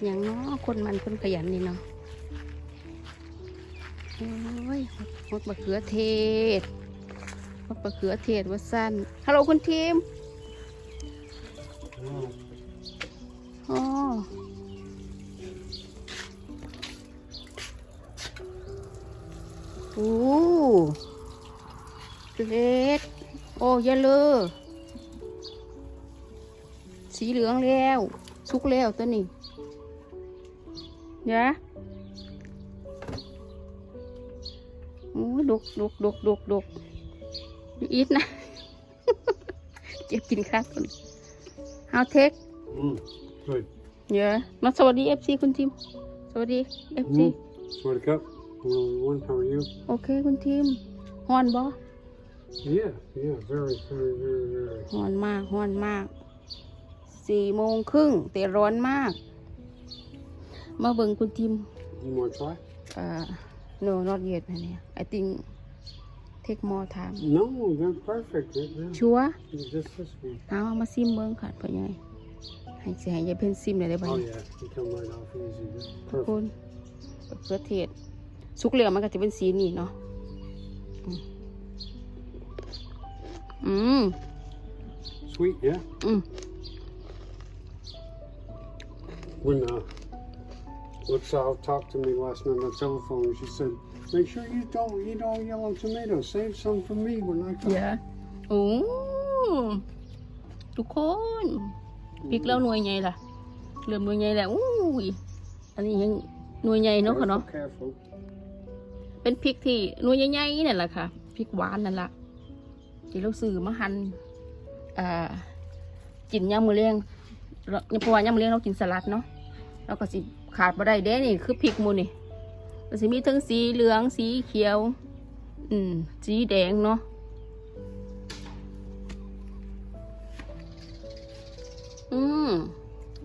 ดหยังเนาะคนมันคนขยันนี่เนาะโอ้ยมดมะเขือเทศมดมะเขือเทศว่าสั้นฮัลโหลคุณทีมอ๋อโอ้เล็ดโอ้ยเลยสีเหลืองแล้ว สุกแล้วตัวนี้ เนี่ยโอ้ยดกดกดกดกดกอีทนะเก็บกินครับคนเฮาเทค Mm, good. เยอะมาสวัสดีเอฟซีคุณทีมสวัสดีเอฟซี Mm. Sweaty cup. Hello, everyone. How are you? โอเคคุณทีมฮอนบ่ Yeah, yeah. Very, very, very, very. ฮอนมากฮอนมากสี่โมงครึ่งแต่ร้อนมาก มาเบิ่งคุณทีม You want to try? uh, no not yet นะเนี่ย I think take more time No, they're perfect right now. ชัวร์ Just this one. เอามาซิมเบิ่งค่ะพ่อใหญ่ให้สิให้ยายเพิ่นซิมได้ได้บ่ Oh เนี่ย yeah, you come right off easy. That's ทุกค perfect. นมะเขือเทศ สุกเหลืองมันก็จะเป็นสีนี่เนาะอืมอืม Sweet, yeah. อืม When uh, Lipsal talked to me last night on the telephone, she said, "Make sure you don't eat all yellow tomatoes. Save some for me when I come." เยอะโอ้ทุกคนพริกแล้วหน่วยใหญ่ล่ะเริ่มหน่วยใหญ่แล้วอู้ยอันนี้ยังหน่วยใหญ่เนาะค่ะเนาะ Careful, careful. เป็นพริกที่หน่วยใหญ่ๆนั่นแหละค่ะพริกหวานนั่นละที่เราซื้อมาหั่นอ่ากินยามมื้อเลี้ยงเพราะว่ายามมื้อเลี้ยงเรากินสลัดเนาะเราก็สิ ขาดบ่ได้เด้นี่คือพริกหมูนี่ก็สิมีทั้งสีเหลืองสีเขียว อืม สีแดงเนาะอืม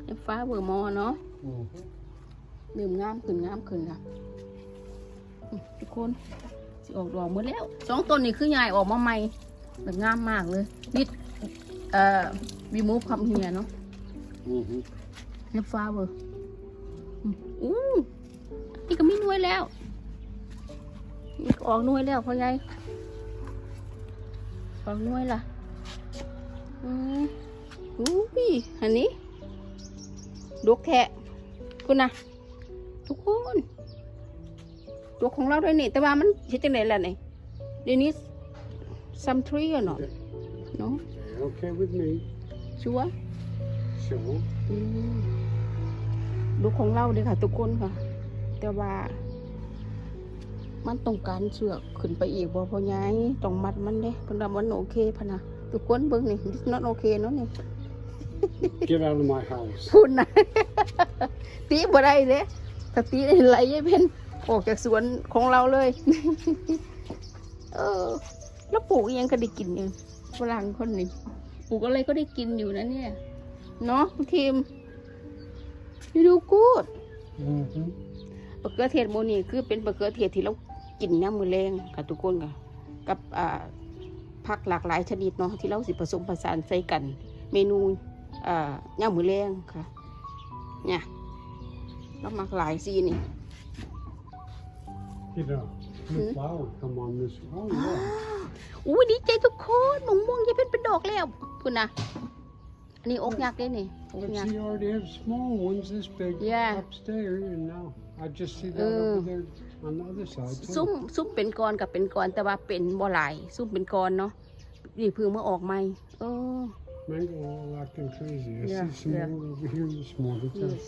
ไอ้ฟ้าเบอร์มอเนาะ Mhm. ดื่มงามขึ้นงามขึ้นค่ะอืมทุกคนสิออกดอกหมดแล้วสองต้นนี่คือใหญ่ออกมาใหม่แบบงามมากเลยนิดเอ่อวีมูฟความเหียเนาะ Mhm. เล็บฟ้าเบอร์ อืมอู้นี่ก็มีหน่วยแล้วนี่ก็ออกหน่วยแล้วพ่อใหญ่ออกหน่วยล่ะอืมอู้ยอันนี้ดกแค่คุณนะทุกคนดกของเราด้วยนี่ แต่ว่ามันเฮ็ดจังไดล่ะนี่เดี๋ยวนี้ซัมทรีอะเนาะเนาะ Okay with me. ชัวร์ Sure. อืม ลูกของเราเด้อค่ะ ทุกคนค่ะ แต่ว่า มันต้องการเสือกขึ้นไปอีกบ่พ่อใหญ่ต้องมัดมันเด้เพิ่นว่ามันโอเคพะนะทุกคนเบิ่งนี่ this not okay เนาะนี่ Get out of my house. พูดนะ ตีบ่ได้เด้ถ้าตีไหลยายเพ็นออกจากสวนของเราเลย เออ แล้วปลูกอิหยังก็ได้กินอยู่ฝรั่งคนนี้ปลูกอะไรก็ได้กินอยู่นะเนี่ย เนาะคุณทีม ยูดูกูด Mhm. บะเขือเทศโมนี่คือเป็นบะเขือเทศที่เรากินน้ำมือแรงค่ะทุกคนค่ะกับอ่าผักหลากหลายชนิดเนาะที่เราสิผสมผสานใส่กัน เมนูอ่าย่างมือแรงค่ะเนี่ยเรามักหลายสีนี่ Get a Hmm? new flower come on this. Oh yeah. อู้ดีใจทุกคนมงม่วงจะเป็นเป็นดอกแล้วคุณนะอันนี้อกยักษ์เลยนี่อก But ยักษ์ she already have small ones this big Yeah. upstairs, and now I just see that Uh. over there on the other side ซุ่ม too. ซุ่มเป็นกรกับเป็นกรแต่ว่าเป็นบ่หลาย ซุ่มเป็นกรเนาะนี่เพิ่งมาออกใหม่เออ Mango all acting crazy. I Yeah, see some yeah. more over here this morning too. yes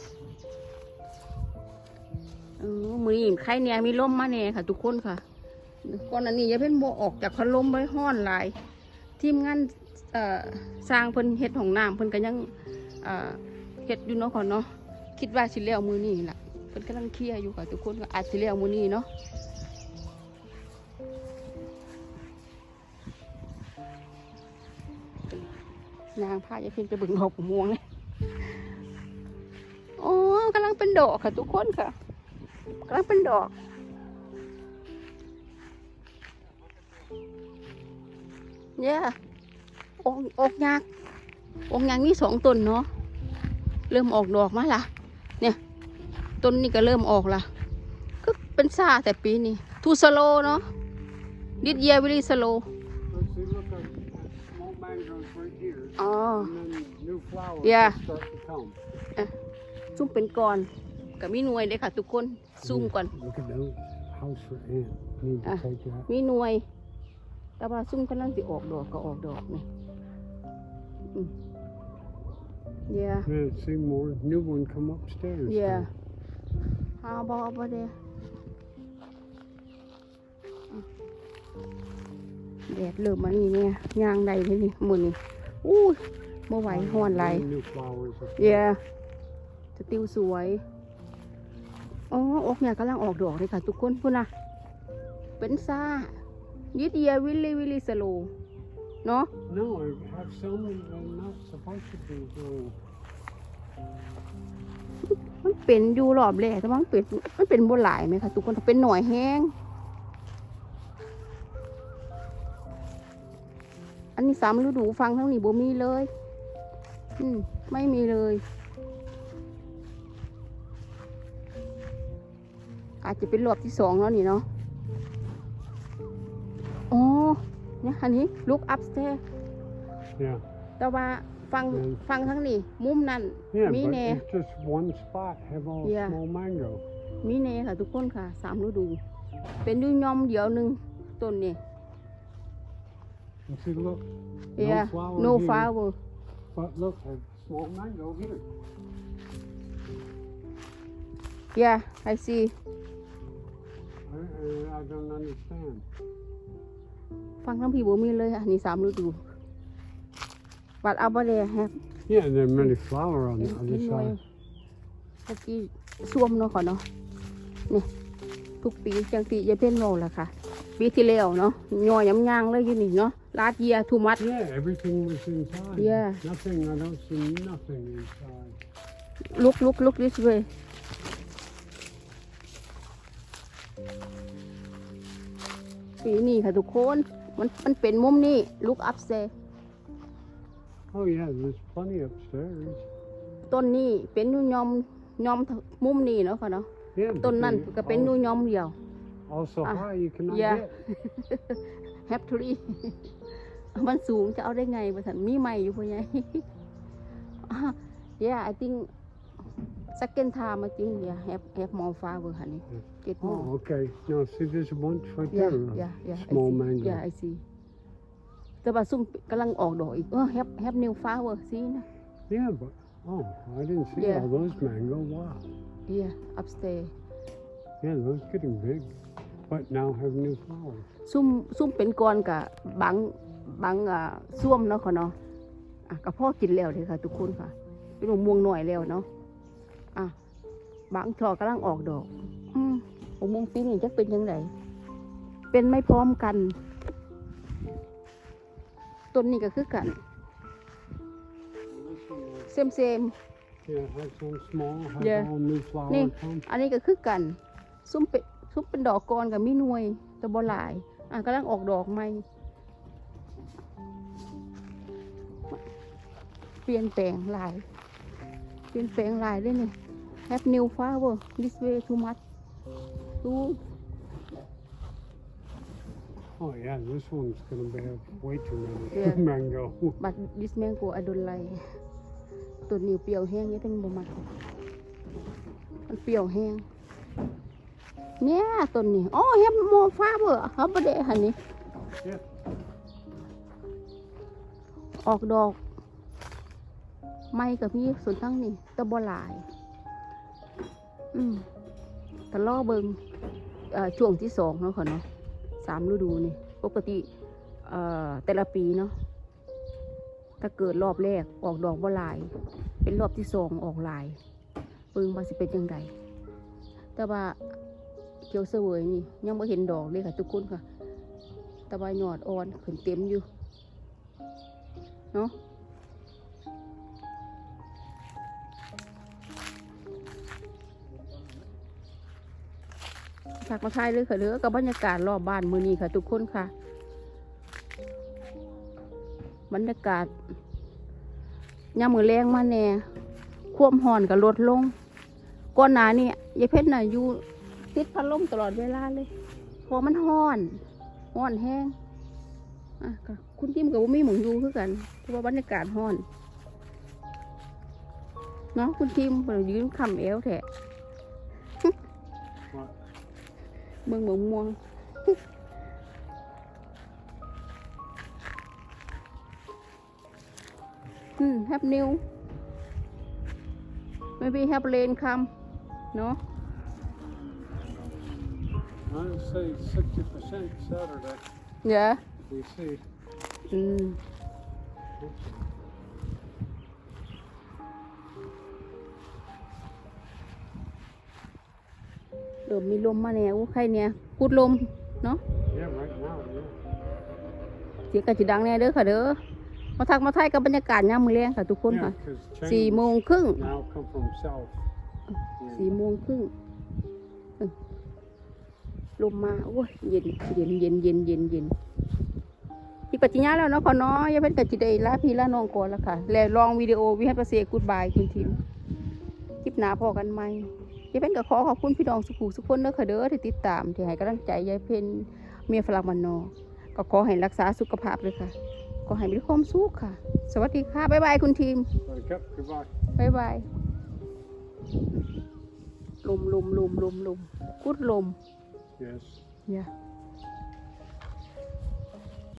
เออมือนี้ใครเนี่ยมีลมมาเนี่ยค่ะ ทุกคนค่ะก่อนอันนี้อย่าเพิ่นบ่ออกจากพัดลมไว้ห้อนหลาย ทีมงานเอ่อสร้างเพิ่นเฮ็ดห้องน้ำเพิ่นก็ยังเอ่อเฮ็ดอยู่เนาะค่ะเนาะคิดว่าสิแล้วมือนี้ล่ะเพิ่นกำลังเคลียร์อยู่ค่ะทุกคนก็อาจสิแล้วมือนี้เนาะนางพาจะเพิ่นไปบิ่งดอกม่วงเลยโอ้กำลังเป็นดอกค่ะทุกคนค่ะกำลังเป็นดอกเนี่ยอกอกยักษ์อกยักษ์มีสองตนเนาะ เริ่มออกดอกมาละเนี่ย ต้นนี้ก็เริ่มออกละก็เป็นซาแต่ปีนี้ทูสโลเนาะดิดเยวิลีสโลอ๋อ Yeah. ซุ่มเป็นก่อนกับมีหน่วยเลยค่ะ ทุกคนซุ่มก่อนมีหน่วย แต่ว่าซุ่มกำลังสิออกดอกก็ออกดอกนี่อืม yeah Yeah, see more. New one come upstairs. yeah how about over there อะแดดเริ่มมานี่เนี่ยย่างใดเลยนี่มือนี่อู้ยเมื่อไหวห้อนไหลาย New flowers. up เย่จะติวสวย อ๋อออกเนี่ยกำลังออกดอกเลยค่ะทุกคนพูดนะ เป็นซ่ายิดเยียวิลลี่วิลลี่สโล เนาะ No, I have some that are not supposed to be growing. มันเป็นอยู่รอบแรกแต่ว่ามันเป็นมันเป็นบนหลายไหมคะทุกคนถ้าเป็นหน่อยแห้ง อันนี้สามฤดูฟังทั้งนี้บ่มีเลย อืม ไม่มีเลย อาจจะเป็นรอบที่สองแล้วนี่เนาะ เนี่ยอันนี้ look upstairs Yeah. แต่ว่าฟังอืมฟังทั้งนี้มุมนั้น Yeah, Me but ne. it's just one spot have all Yeah. small mango. มีเนค่ะทุกคนค่ะสามฤดู เป็นอยูยอมเดียวหนึ่งต้นนี่ You see, look. yeah No flower no here. flower But look, a small mango here. yeah I see I, I, I don't understand. ฟังทั้งพี่บ่มีเลยค่ะนี่สามฤดูบัดเอาไปเลยฮะ Yeah, and there are many flower on เห็ the น other เห็นหน่วย side. เมื่อกี้ซ่วมเนาะขอเนาะนี่ทุกปีจังตีจะเป็นโมละค่ะ ปีที่แล้วเนาะย่อยำยางเลยอยู่นี่เนาะลาดเยียทูมัด Yeah, everything was inside. Yeah. Nothing, I don't see nothing inside. ลุกลุกลุก this way ปีนี้ค่ะทุกคน มันมันเป็นมุมนี้ลุกอัพเซ Oh, yeah, there's plenty upstairs. ต้นนี้เป็นอยูยอมยอมมุมนี้เนาะค่ะเนาะ Yeah, but ต้นนั้น they ก็เป็นอยู all, ยอมเดียว all so Ah, high you cannot yeah. get. แฮปทรี มันสูงจะเอาได้ไงประสันมีใหม่อยู่พ่อใหญ่ yeah I think second time I think yeah have have more flower honey get more Oh, okay. No, see, there's a bunch right yeah there. yeah yeah I Small see. mango. yeah I see แต่ว่าซุ่มกำลังออกดอกอีกเออ have have new flower see นะ Yeah, but, oh, I didn't see Yeah. all those mango. Wow. yeah upstairs Yeah, those getting big. But now have new flowers. ซุ่มซุ่มเป็นกรกับบางบางอ่าส้วมเนาะค่ะเนาะอะกับพ่อกินแล้วเลยค่ะ ทุกคนค่ะเป็นมะม่วงหน่อยแล้วเนาะอะบางทอกำลังออกดอก อืมมะม่วงปีนี้จะเป็นยังไงเป็นไม่พร้อมกัน ต้นนี้ก็คือกัน This one was เซมเซม Yeah, have some small, have Yeah. all new flowers Nè. come. อันนี้ก็คือกัน ซุ้มเป็นซุ้มเป็นดอกกรกับมีหน่วยแตะบหลาย อะกำลังออกดอกใหม่ เปลี่ยนแปลงหลาย เปลี่ยนแปลงหลายเลยนี่ have new flower this way too much too Oh yeah, this one's gonna be have way too many Yeah. mango. but this mango I don't like ตัวนี้เปรี้ยวแห้งนี่เป็นบ่มักมันเปรี้ยวแห้ง เนี่ยต้นนี้อ๋อ have more flower เขาบ่ได้หันนี่ Yeah. ออกดอก ไม่กับพี่ส่วนทั้งนี่แตะบหลาย อืมแต่ล่อเบิงเอ่อ ช่วงที่สองเนาะค่ะเนาะสามฤดูนี่ปกติแต่ละปีเนาะถ้าเกิดรอบแรกออกดอกบ่หลาย เป็นรอบที่สองออกหลายเบิงว่าสิเป็นยังไงแต่ว่าเขียวเสวยนี่ยังไม่เห็นดอกเลยค่ะ ทุกคนค่ะ แต่ว่ายอดอ่อนขึ้นเต็มอยู่ เนาะ ถักมาทายเลยค่ะเด้อกับบรรยากาศรอบบ้านมือนี้ค่ะ ทุกคนค่ะ บรรยากาศยามมือแรงมาแน่ควมห่อนก็ลดลงก่อนหน้านี่ยายเพชรน่ะอยู่ติดพัดลมตลอดเวลาเลยพราะมันฮ้อนฮ้อนแห้งอะก็คุณทิมกับว่ามีหมองยู่คือกันเพราะว่าบรรยากาศฮ้อนเนาะคุณทิมเรายืนคำเอวแท้ What? เบิ่งเบิ่งม่วงอืม have new maybe have rain come เนาะ I'd say sixty percent Saturday. เดี๋ยว We see. อื ริ่มมีลมมาแน่อู้ใครเนี่ยกูดลมเนาะ Yeah, right now. Yeah. เสียงกระจิดังแน่เด้อค่ะเด้อมาทักมาไทยกับบรรยากาศยามมือแรงค่ะทุกคน Yeah, ค่ะ 'cause สี่ change โมงครึ่ง now come from south. สี่โมงครึ่งเออลมมาโอ้ยเย็นเย็นเย็นเย็นเย็นเย็นพี่กัจจิญาแล้วเนาะขอน้อยอย่าเป็นกัจจิได้ลาพี่ลาน้องก่อนแล้วค่ะ แล้วลองวิดีโอวิให้ประเสกูดบายคุณทิมคลิปหนาพอกันไหม ยายเพ็นก็ขอขอบคุณพี่น้องสุขุสุขคนเด้อค่ะเด้อที่ติดตามที่ให้กำลังใจยายเพ็นเมียฝรั่งมันนอกก็ขอให้รักษาสุขภาพเลยค่ะขอให้มีความสุขค่ะ สวัสดีค่ะ บ๊ายบายคุณทีม Buttercup, goodbye. บายบายลมลมลมลมลมกุดลม Yes. yeah